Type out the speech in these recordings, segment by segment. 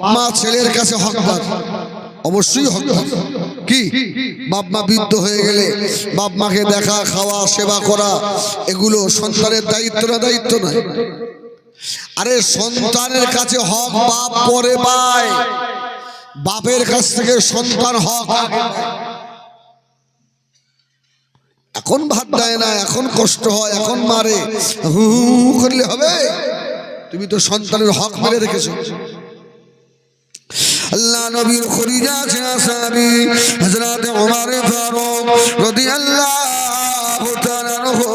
মা ছেলের কাছে হকদার। অবশ্যই হকদার। কি? বাপ মা বৃদ্ধ হয়ে গেলে বাপ মাকে দেখা, খাওয়া, সেবা করা, এগুলো সন্তানের দায়িত্ব না দায়িত্ব নয়। আরে সন্তানের কাছে হক বাপ পরে পায়। বাপের কাছ থেকে সন্তান হক। এখন ভাত দেয় না, এখন কষ্ট হয়, এখন মারে। হু হু করলে হবে। তুমি তো সন্তানের হক মেরে রেখেছো। আল্লাহ নবীর খরিজা আছে আসাবি হযরত ওমর ফারুক রাদিয়াল্লাহু তাআলা আনহু।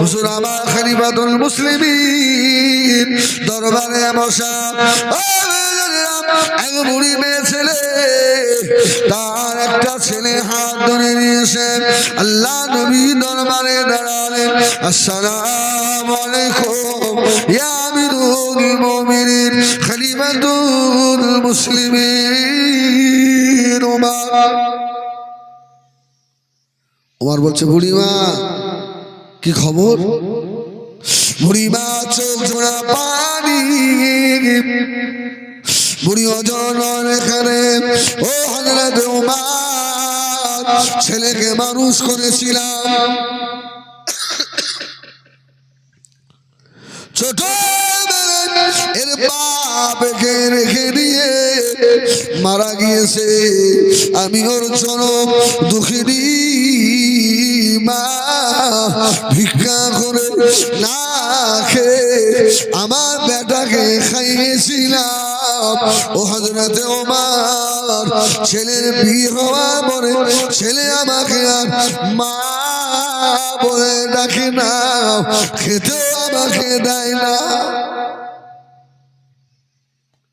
হুজুর, আমার খলিফাতুল মুসলিমিন দরবারে বসা এক বুড়ি মেয়ে ছেলে, তার একটা ছেলে হাত ধরে নিয়েছে। আল্লাহ নবী দরবারে দাঁড়ালেন, আসসালামু আলাইকুম, ইয়া ওমর। বলছে, বুড়িমা, কি খবর? বুড়িমা চোখ জোড়া পানি। বুড়ি ওজন এখানে, ও হজরত উমার ছেলেকে মানুষ করেছিলাম। ছোট এর বাপকে রেখে দিয়ে মারা গিয়েছে। আমি ওর চরম দুঃখিনী মা, ভিক্ষা করে না খেয়ে আমার বেটাকে খাইয়েছিলাম। ও হজরতে ওমার, ছেলের বিয়ে হওয়া পরে ছেলে আমাকে আর মা বলে ডাকে না, খেতেও আমাকে দেয় না।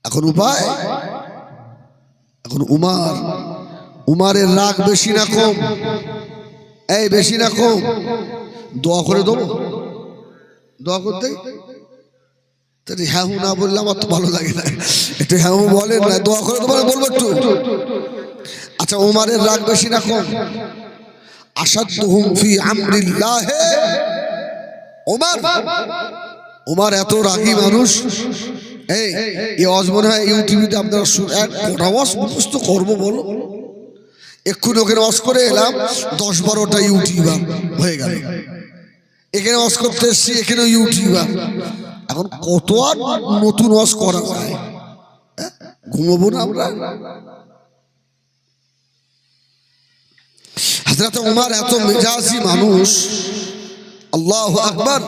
এখন উপায়? এখন উমার। উমারের রাগ বেশি না কম। এই, বেশি না কম। দোয়া করে দেবো? দোয়া করতে? হ্যাঁ না বললে আমার তো ভালো লাগে না। একটু হ্যাঁ বলেন না, দোয়া করে দেবো বলব একটু। আচ্ছা উমারের রাগ বেশি না কম? আসাদুহুম ফি আমরিল্লাহে। ওমর ওমর এত রাগী মানুষ। এই এই অজ মনে হয় ইউটিউবে আপনারা এক কটা ওয়াজ মুখস্থ করব বলো। এক্ষুনি ওখানে অস করে এলাম দশ বারোটা ইউটিউবার হয়ে গেল। এখানে অস করতে এসছি এখানে ইউটিউবার। এখন কত আর নতুন অস করা যায়? হ্যাঁ? ঘুমাবো না আমরা? হাজরাতে উমার এত মেজাজি মানুষ আল্লাহ আকবার।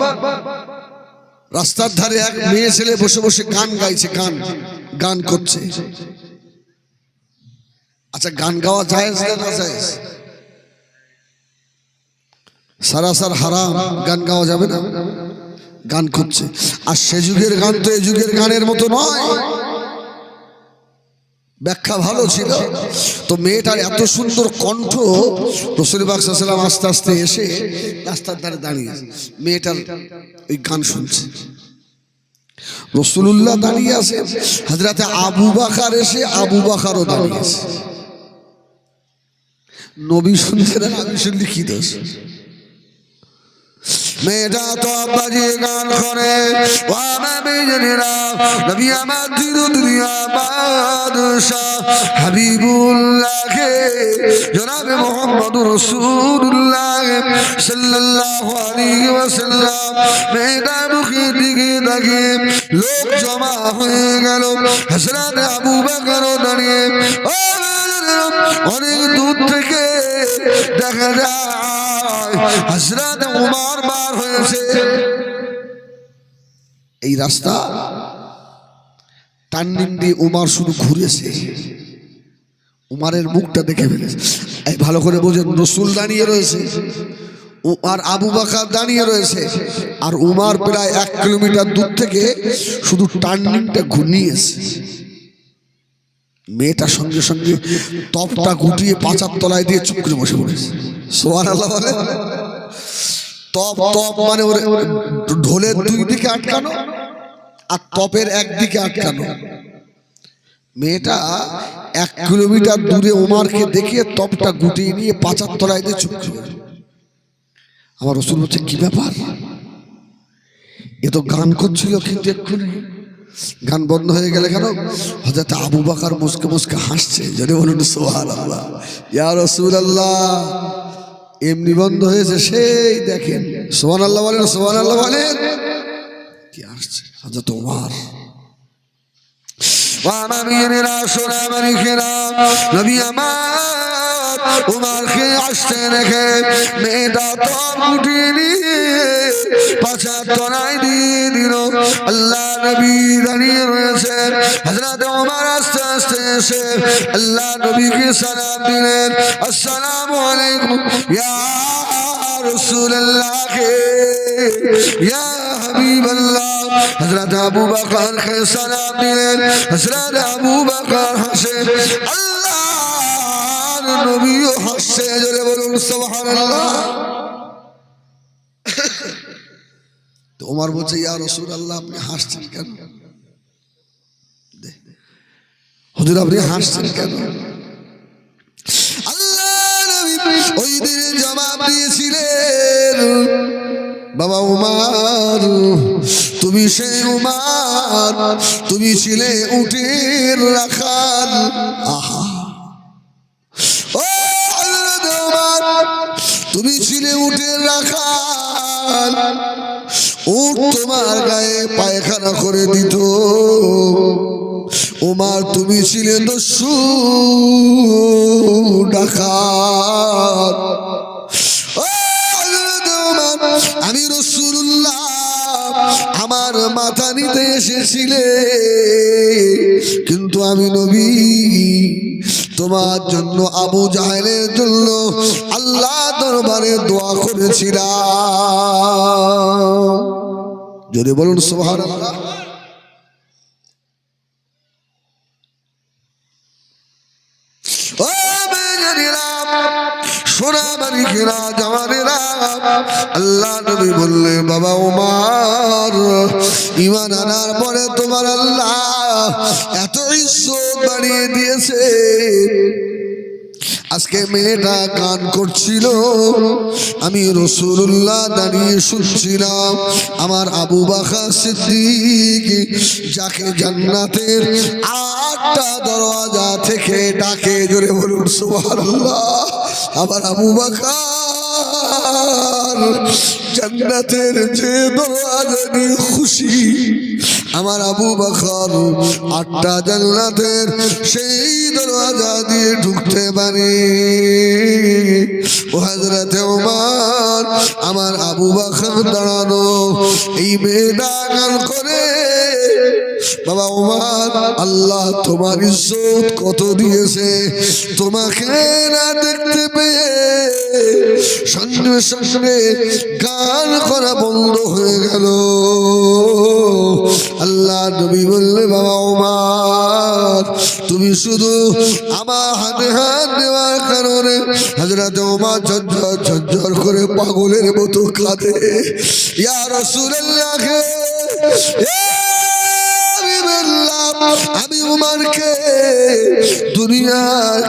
রাস্তার ধারে এক মেয়ে ছেলে বসে বসে গান গাইছে, গান গান করছে। আচ্ছা গান গাওয়া যায় না যায় সারাসার হারাম, গান গাওয়া যাবে না। গান করছে। আর সে যুগের গান তো এ যুগের গানের মতো নয়। ব্যাখ্যা ভালো ছিল। তো মেয়েটার এত সুন্দর কণ্ঠ রসুল বাকসাল্লাম আস্তে আস্তে এসে রাস্তার ধারে দাঁড়িয়ে মেয়েটার ওই গান শুনছে। রসুল্লাহ দাঁড়িয়ে আছে হাজরাতে আবু বাকার এসে আবু বাকারও দাঁড়িয়ে আছে। নবী শুনছে না, আমি শুনলি কি দোষ? মেয়েটা তো বাজিয়ে গান করে। ও আমার মেয়েরা নবী আমার দিন দুনিয়া বাদশাহ হাবিবুল্লাহকে, জনাবে মোহাম্মদ রসুল্লাহ সাল্লাল্লাহু আলাইহি লোক জমা হয়ে গেল। হযরত আবু বকর দাঁড়িয়ে অনেক দূর থেকে দেখা যায়। উমার বার হয়েছে। এই রাস্তা টার্নিং দিয়ে উমার শুধু ঘুরেছে। উমারের মুখটা দেখে ফেলেছে। ভালো করে বোঝেন, রসুল দাঁড়িয়ে রয়েছে আর আবু বাকার দাঁড়িয়ে রয়েছে, আর উমার প্রায় এক কিলোমিটার দূর থেকে শুধু টার্নিংটা ঘুরিয়েছে। মেয়েটার সঙ্গে সঙ্গে তপটা গুটিয়ে পাঁচার তলায় দিয়ে চুপ করে বসে পড়েছে। সোয়ার আল্লাহ বলে? তপ তপ মানে ওর ঢোলের দুই দিকে আটকানো আর তপের একদিকে আটকানো। মেয়েটা এক কিলোমিটার দূরে ওমারকে দেখিয়ে তপটা গুটিয়ে নিয়ে পাঁচার তলায় দিয়ে চুপ করে আমার রসুল বলছে, কি ব্যাপার? এ তো গান করছিল কিন্তু এক্ষুনি গান বন্ধ হয়ে গেলে কেন? হজরত আবু বাকার মুসকে মুসকে হাসছে। যদি বলুন সোহান আল্লাহ ইয়া রসুল আল্লাহ এমনি বন্ধ হয়েছে, সেই দেখেন। সোহান আল্লাহ বলেন। সোহান আল্লাহ বলেন কি আসছে হজরত ওমার নবী আমার উমারকে আসতে দেখে মেয়েটা তো উঠিনি পাছা তলায় দিয়ে দিল। আল্লাহ নবী দাঁড়িয়ে রয়েছে। হজরত ওমর আস্তে আস্তে এসে আল্লাহ নবীকে সালাম দিলেন। আসসালামু আলাইকুম। ইয়া রাসূলুল্লাহ ইয়া হাবিবাল্লাহ। হযরত আবু বকর কে সালাম দিলেন। হযরত আবু বকর হাসে আল্লাহর নবীও হাসে জোরে বলুন, সুবহানাল্লাহ। তো ওমর বলছে, ইয়া রাসূলুল্লাহ, আপনি হাসছেন কেন? হুজুর, আপনি হাসছেন কেন? আল্লাহ বাবা উমার, তুমি সেই উমার, তুমি ছিলে উটের রাখাল। আহা ও হযরত উমার তুমি ছিলে উঠে রাখা ও তোমার গায়ে পায়খানা করে দিত। উমার তুমি ছিলে দস্যু উমার, আমি রসুল্লাহ আমার মাথা নিতে এসেছিলে। কিন্তু আমি নবী, তোমার জন্য আবু জাহেলের জন্য আল্লাহ দরবারে দোয়া করেছিলাম। যদি বলুন সোহার আল্লাহ নবী বললে বাবা উমার ইমান আনার পরে তোমার আল্লাহ এত ইজ্জত বাড়িয়ে দিয়েছে। আজকে মেয়েটা গান করছিল, আমি রসুল্লাহ দাঁড়িয়ে শুনছিলাম, আমার আবু বাকা সিদ্দিক যাকে জান্নাতের আটটা দরওয়াজা থেকে ডাকে, জোরে বলুন সুবহানাল্লাহ, আমার আবু বাকার জান্নাতের যে দরওয়াজা খুশি। আমার আবু বাকর আটটা জান্নাতের সেই দরওয়াজা দিয়ে ঢুকতে পারে। ও হাজরাতে আমার আবু বাকর দাঁড়ানো, এই গান করে বাবা ওমান আল্লাহ তোমার ইজ্জত কত দিয়েছে? তোমাকে না দেখতে পেয়ে সঙ্গে সঙ্গে গান করা বন্ধ হয়ে গেল। আল্লাহ নবী বললে, বাবা ওমার তুমি শুধু আমার হাতে হাত দেওয়ার কারণে হাজরাতে ওমার ঝরঝর ঝরঝর করে পাগলের মতো কাঁদে। ইয়ার ইয়া রসুল্লাহকে আমি উমারকে দুনিয়া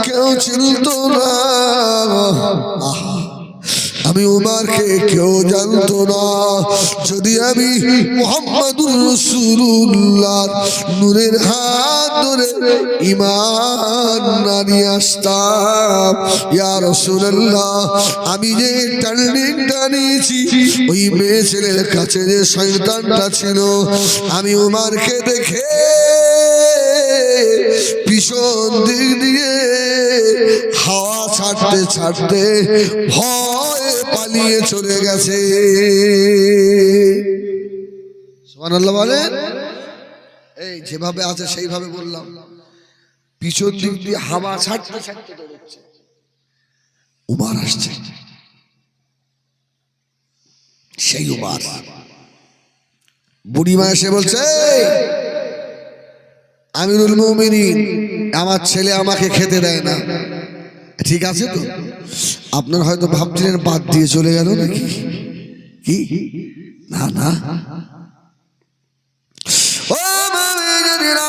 কেউ চিনত না। আমি উমারকে কেউ জানতো না। যদি আমি মোহাম্মদুর রসুল্লাহ নূরের হাত ধরে ইমান না নিয়ে আসতাম, ইয়া রসুল্লাহ আমি যে টার্নিংটা নিয়েছি, ওই মেয়ে ছেলের কাছে যে সন্তানটা ছিল, আমি উমারকে দেখে ভীষণ দিক দিয়ে হাওয়া ছাড়তে ছাড়তে ভয় পালিয়ে চলে গেছে। বলেন? এই যেভাবে আছে সেইভাবে বললাম। পিছন দিক দিয়ে হাওয়া ছাড়তে ছাড়তে দৌড়চ্ছে উমার আসছে। সেই উমার বুড়িমা এসে বলছে আমিরুল মৌমিনিন, আমার ছেলে আমাকে খেতে দেয় না। ঠিক আছে তো? আপনার হয়তো ভাবছিলেন বাদ দিয়ে চলে গেল নাকি? কি? না না ও মামিনারা,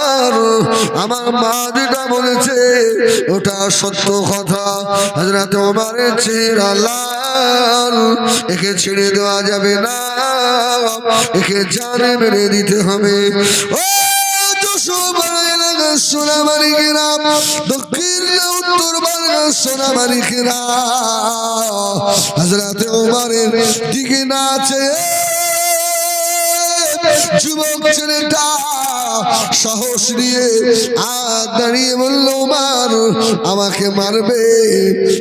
আমার মা যেটা বলেছে ওটা সত্য কথা। উমরের চেহারা লাল একে ছেড়ে দেওয়া যাবে না। একে জানে মেরে দিতে হবে। ও সোনামারি গ্রাম দক্ষিণ উত্তর বাংলা সোনামারি গ্রাম হাজরাতে ওমারের দিকে নাচে যুবক ছেলেটা সাহস নিয়ে আর দাঁড়িয়ে বলল মার আমাকে মারবে।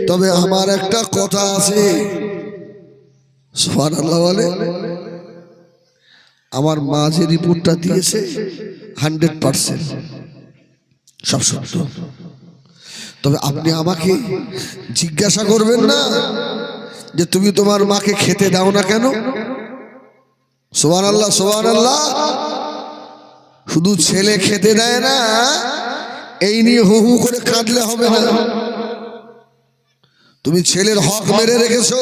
তবে আমার একটা কথা আছে। আল্লাহ আমার মা যে রিপোর্টটা দিয়েছে, হান্ড্রেড পার্সেন্ট সব সত্য। তবে আপনি আমাকে জিজ্ঞাসা করবেন না যে তুমি তোমার মাকে খেতে দাও না কেন? সোহান আল্লাহ সোহান আল্লাহ শুধু ছেলে খেতে দেয় না, এই নিয়ে হু হু করে কাঁদলে হবে না। তুমি ছেলের হক মেরে রেখেছো।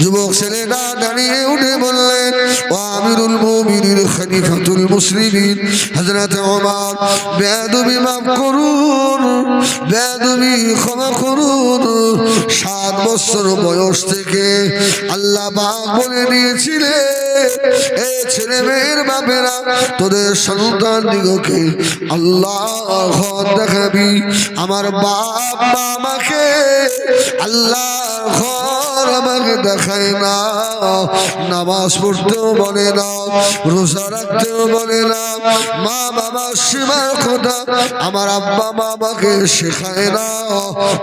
যুবক ছেলেটা দাঁড়িয়ে উঠে বললেন ও আমিরুল মুমিনিন, খলিফাতুল মুসলিমিন। হযরত ওমর, বেয়াদবি মাফ করুন, বেয়াদবি ক্ষমা করুন। সাত বছর বয়স থেকে আল্লাহ পাক বলে দিয়েছিলেন এই ছেলে মেয়ের বাপেরা, তোদের সন্তান দিগকে আল্লাহ ঘর দেখাবি। আমার বাপ মা আমাকে আল্লাহ ঘর দেখায় না। নামাজ পড়তেও বলে না, রোজা রাখতেও বলে না। মা বাবা সীমার কথা আমার আব্বা মা আমাকে শেখায় না।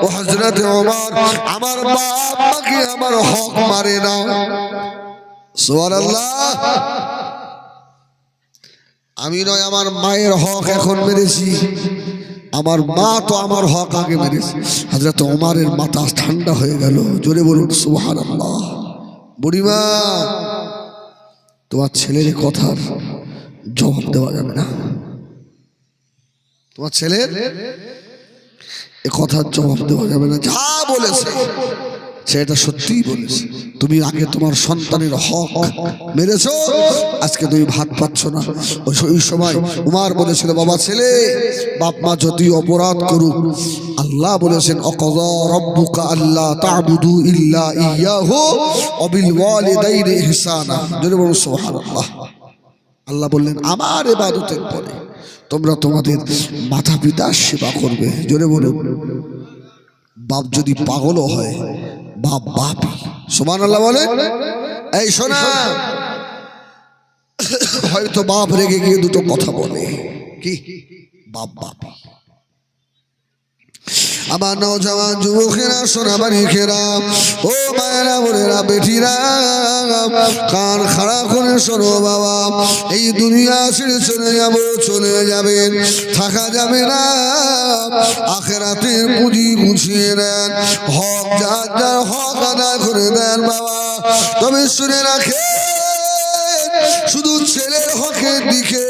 ও হজরতে ওমর আমার মা আব্বাকে আমার হক মারে না। সোয়ার আল্লাহ আমি নয়, আমার মায়ের হক এখন মেরেছি। আমার মা তো আমার হক আগে মেরেছে। হাজরত ওমারের মাথা ঠান্ডা হয়ে গেল। জোরে বলুন সুহান বুড়িমা, তোমার ছেলের কথার জবাব দেওয়া যাবে না। তোমার ছেলের এ কথার জবাব দেওয়া যাবে না। যা বলেছে। সেটা সত্যিই বলেছে। তুমি আগে তোমার সন্তানের হক মেরেছ, আজকে তুমি ভাত পাচ্ছ না। ওই সময় উমার বলেছিল, বাবা ছেলে, বাপ মা যদি অপরাধ করুক, আল্লাহ বলেছেন আল্লাহ তা'বুদু ইল্লা ইয়াহু ওয়া বিল ওয়ালিদাইনি ইহসানা। জোরে বলুন আল্লাহ বললেন, আমার ইবাদতের পরে তোমরা তোমাদের মাতা পিতার সেবা করবে। জোরে বলুন। বাপ যদি পাগলও হয় বাপ বাপ সুমান আল্লাহ বলে এই শোনা। হয়তো বাপ রেগে গিয়ে দুটো কথা বলে। কি? বাপ বাপ আমার নৌজওয়ান যুবকেরা, সোনাবাড়ি খেরা। ও মায়েরা, বোনেরা, বেটিরা, কান খাড়া করে শোনো বাবা। এই দুনিয়া ছেড়ে চলে যাব, চলে যাবেন, থাকা যাবে না। আখেরাতের পুঁজি গুছিয়ে নেন, হক যার যার হক আদায় করে দেন বাবা। তবে শুনে রাখে শুধু ছেলের হকের দিকে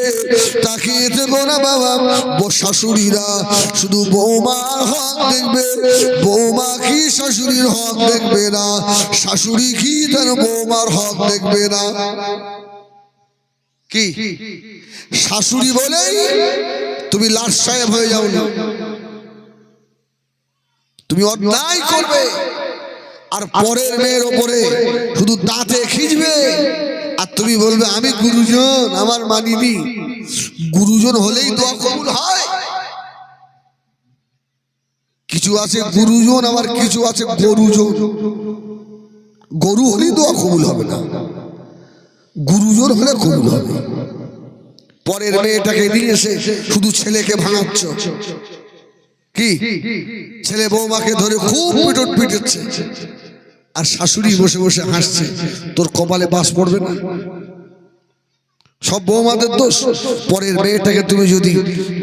তাকিয়ে দেবো না বাবা। শাশুড়িরা শুধু বৌমার হক দেখবে বৌমা কি শাশুড়ির হক দেখবে না? শাশুড়ি কি তার বৌমার হক দেখবে না? কি? শাশুড়ি বলেই তুমি লাট সাহেব হয়ে যাও না তুমি অন্যায় করবে, আর পরের মেয়ের ওপরে শুধু দাঁতে খিঁচবে। আর তুমি বলবে, আমি গুরুজন, আমার মানিনি। গুরুজন হলেই দোয়া কবুল হয়। কিছু আছে গুরুজন, আবার কিছু আছে গরুজন। গরু হলেই দোয়া কবুল হবে না। গুরুজন হলে কবুল হবে। পরের মেয়েটাকে নিয়ে এসে শুধু ছেলেকে ভাঙাচ্ছ। কি? ছেলে বৌমাকে ধরে খুব পিটট পিটেছে আর শাশুড়ি বসে বসে হাসছে, তোর কপালে বাস পড়বে না? সব বৌমাদের দোষ। পরের মেয়েটাকে তুমি যদি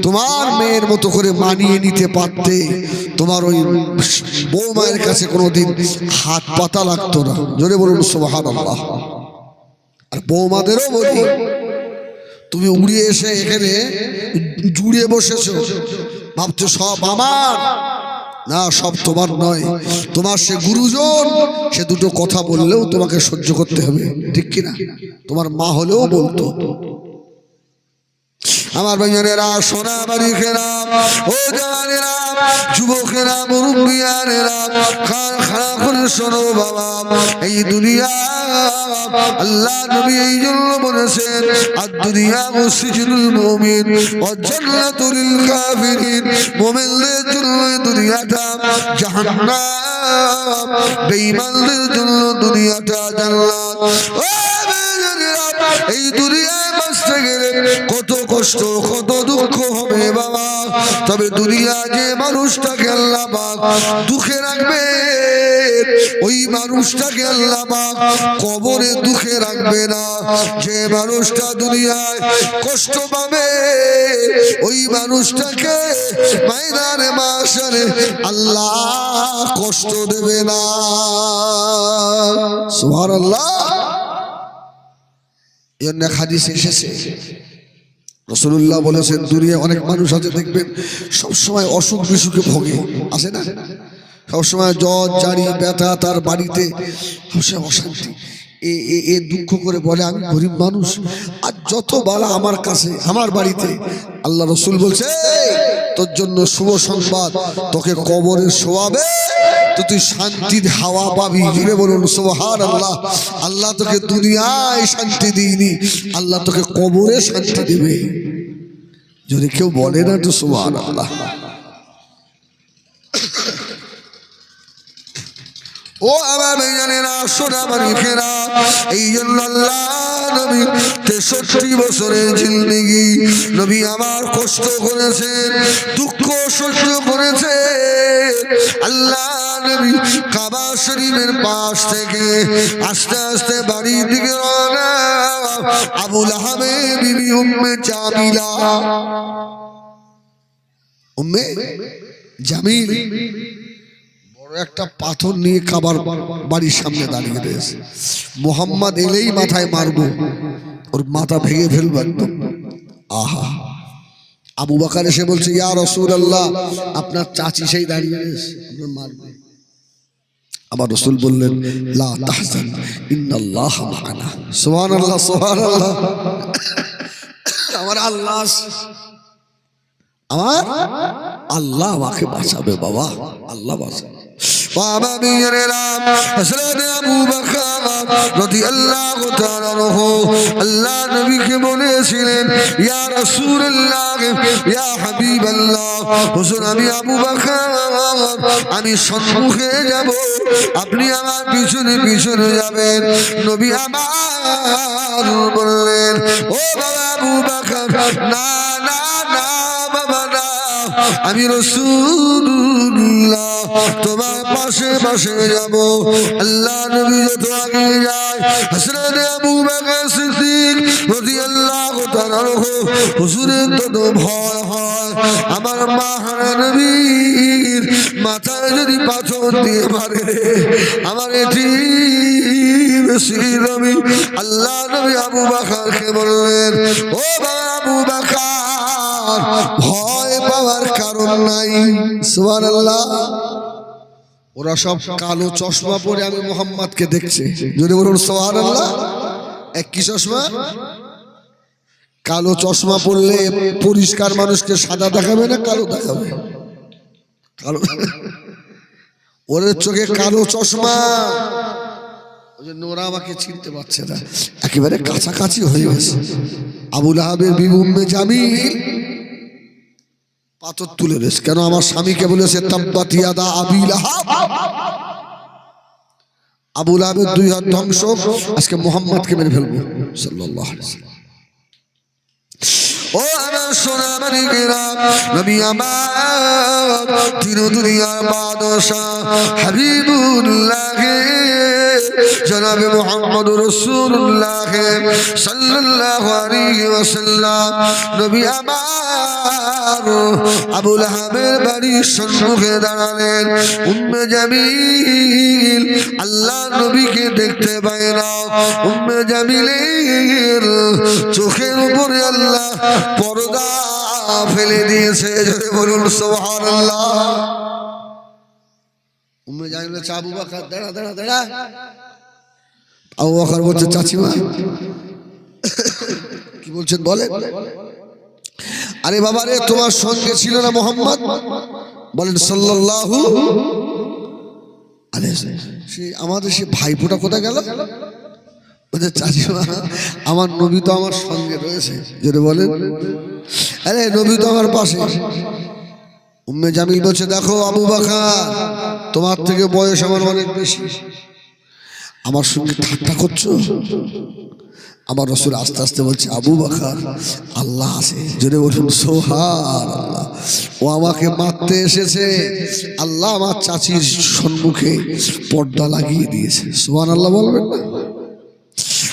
তোমার মেয়ের মতো করে মানিয়ে নিতে পারতে, তোমার ওই বৌমায়ের কাছে কোনোদিন হাত পাতা লাগতো না। জোরে বলুন সোহান আল্লাহ আর বৌমাদেরও বলি, তুমি উড়িয়ে এসে এখানে জুড়ে বসেছো। ভাবছ সব আমার না, সব তোমার নয়। তোমার সে গুরুজন, সে দুটো কথা বললেও তোমাকে সহ্য করতে হবে। ঠিক কিনা? তোমার মা হলেও বলতো আমার ভাইয়ানেরা সোনা বাড়ি খেলাম ও জানেরা যুবকেরা, মুরব্বিয়ানেরা, খান খানা করে শোনো বাবা, এই দুনিয়া আল্লাহ নবী এই জন্য বলেছেন, আর দুনিয়া মসজিদুল মুমিন জান্নাতুল কাফিরিন, মুমিনদের জন্য দুনিয়াটা জাহান্নাম, বেঈমানদের জন্য দুনিয়াটা জান্নাত। ও এই দুনিয়ায় বাঁচতে গেলে কত কষ্ট, কত দুঃখ হবে বাবা। তবে দুনিয়া যে মানুষটাকে আল্লাহ দুঃখে রাখবে, ওই মানুষটাকে আল্লাহ কবরে দুঃখে রাখবে না। যে মানুষটা দুনিয়ায় কষ্ট পাবে, ওই মানুষটাকে ময়দানে মাসারে আল্লাহ কষ্ট দেবে না। সুবহানাল্লাহ। এই জন্য এক হাদিস এসেছে। রসুল্লাহ বলেছেন দুনিয়া অনেক মানুষ আছে, দেখবেন সবসময় অসুখ বিসুখে ভোগে। আছে না? সবসময় জ্বর, জারি, ব্যথা তার বাড়িতে। সবসময় অশান্তি। এ এ দুঃখ করে বলে, আমি গরিব মানুষ। আর যত বালা আমার কাছে, আমার বাড়িতে, আল্লাহ রসুল বলছে তোর জন্য শুভ সংবাদ, তোকে কবরে শোয়াবে। তো তুই শান্তির হাওয়া পাবি। জুড়ে বলুন সোহার আল্লাহ আল্লাহ তোকে দুনিয়ায় শান্তি দিইনি। আল্লাহ তোকে কবরে শান্তি দেবে। যদি কেউ বলে না তো সোহার আল্লাহ ও আমার আমার কষ্ট করেছেন, দুঃখ সহ্য করেছে আল্লাহ নবী কাবা শরীফের পাশ থেকে আস্তে আস্তে বাড়ির দিকে আবুল আহমে বিবি উম্মে জামিলা। উম্মে জামিল। বড় একটা পাথর নিয়ে খাবার বাড়ির সামনে দাঁড়িয়ে রয়েছে। মোহাম্মদ এলেই মাথায় মারবো। ওর মাথা ভেঙে ফেলব একদম। আহা। আবু বাকার এসে বলছে, ইয়া রসুল আল্লাহ আপনার চাচি সেই দাঁড়িয়ে রয়েছে। আপনার মারবে। আমার রসুল বললেন, লা তাহজান, ইন্নাল্লাহ মা'ানা। সুবহানাল্লাহ সুবহানাল্লাহ। আমার আল্লাহ আমার আল্লাহ আমাকে বাঁচাবে বাবা, আল্লাহ বাঁচাবে। বাবা বিয়েরা হযরত আবু বকর রাদিয়াল্লাহু তাআলা আনহু আল্লাহ নবীকে বলেছিলেন, ইয়া রাসূলুল্লাহ, ইয়া হাবিবাল্লাহ, হুজুর আমি আবু বকর, আমি সম্মুখে যাব, আপনি আমার পিছনে পিছনে যাবেন। নবী আমার বললেন, ও বাবা আবু বকর, না না না, বাবা, না। আমি রসুল্লাহ তোমার পাশে পাশে যাব। আল্লাহ নবী যত আগে যায় হসরত আবু বকর সিদ্দিক রাদিয়াল্লাহু তাআলা হুজুরের তত ভয় হয়। আমার মাহারা নবীর মাথায় যদি পাথর দিয়ে পারে আমার এটি নবী আল্লাহ নবী আবু বাকারকে বললেন, ও আবু বাকার, ভয় সুবহান আল্লাহ ওরা সব কালো চশমা পরে আমি মোহাম্মদকে দেখছে। যদি বলুন সোহান আল্লাহ এক কি চশমা? কালো চশমা পরলে পরিষ্কার মানুষকে সাদা দেখাবে না কালো দেখাবে? কালো ওদের চোখে কালো চশমা। ওই জন্য ওরা আমাকে চিনতে পারছে না। একেবারে কাছাকাছি হয়ে গেছে। আবুল আহাবের বিবুম্বে জামিল। পাথর তুলে রয়েছে কেন আমার স্বামীকে বলেছে আবিল আহাবের দুই হাত ধ্বংস, আজকে মেরে ফেলব। আলাইহি ও আমার জনাবে মোহাম্মদ রসুল্লাহ ওয়াসাল্লাম। নবী আমার আবুল হামের বাড়ির সম্মুখে দাঁড়ালেন। উম্মে জামিল, আল্লাহ নবীকে দেখতে পায় না। উম্মে জামিলের চোখের উপরে আল্লাহ পর্দা ফেলে দিয়েছে। বলুন, সুবহানাল্লাহ। উম্মে জামিল বকর, দাঁড়া দাঁড়া দাঁড়া। আবু বকর বলছে, চাচিমা। কি বলছেন বলে আরে বাবা রে, তোমার সঙ্গে ছিল না মোহাম্মদ? বলেন, সাল্লাল্লাহু আরে, সে আমাদের সে ভাইফোঁটা কোথায় গেল? বলছে, চাচিমা, আমার নবী তো আমার সঙ্গে রয়েছে। যেটা বলেন। আরে, নবী তো আমার পাশে। উম্মে জামিল বলছে, দেখো আবু বাকার, তোমার থেকে বয়স আমার অনেক বেশি। আমার সঙ্গে ঠাট্টা করছ? আমার রসুল আস্তে আস্তে বলছে, আবু বাকার, আল্লাহ আছে। জোরে বলুন সোহার ও আমাকে মারতে এসেছে। আল্লাহ আমার চাচির সম্মুখে পর্দা লাগিয়ে দিয়েছে। সোহান আল্লাহ বলবেন না?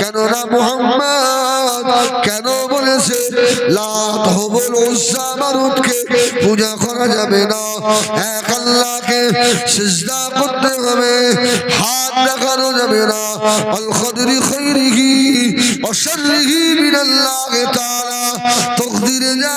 কেননা মোহাম্মদ? কেন বলেছে, লাত হবল উজ্জা মারুতকে পূজা করা যাবে না। এক আল্লাহকে সিজদা করতে হবে, হাত দেখানো যাবে না। আল খদরি খৈরিহি অশরিহি মিনাল্লাহ তাআলা। তকদিরে যা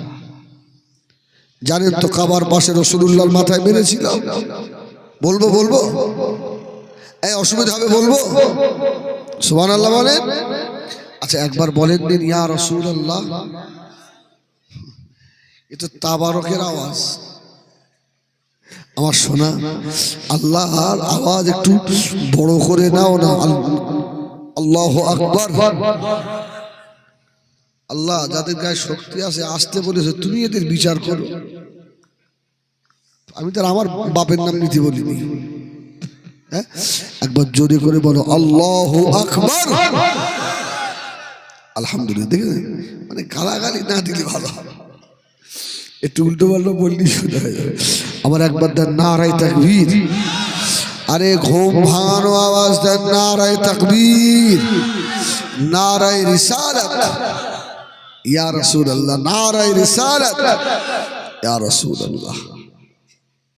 জানেন তো কাবার পাশে রসুল্লাহর মাথায় মেরেছিল বলব বলব? এই অসুবিধা হবে বলব? সুবান আল্লাহ বলেন আচ্ছা একবার বলেন দিন, ইয়া রসুল আল্লাহ এ তো তাবারকের আওয়াজ। আমার শোনা, আল্লাহর আওয়াজ একটু বড় করে নাও না। আল্লাহ আকবর। আল্লাহ যাদের গায়ে শক্তি আছে, আসতে বলেছে, তুমি এদের বিচার করো। আমি তো আর আমার বাপের নাম নিতে বলিনি। হ্যাঁ? একবার জোরে করে বলো, আল্লাহ আকবর। আলহামদুলিল্লাহ দেখে মানে গালাগালি না দিলে ভালো হবে। একটু উল্টো পাল্টো বললি আমার একবার দেন নারাই তাকবীর। আরে, ঘুম ভাঙানো আওয়াজ দেন নারাই তাকবীর। নারাই রিসালাত। ইয়া রসুল আল্লাহ নারায় রিসালাত। ইয়া রাসূলুল্লাহ।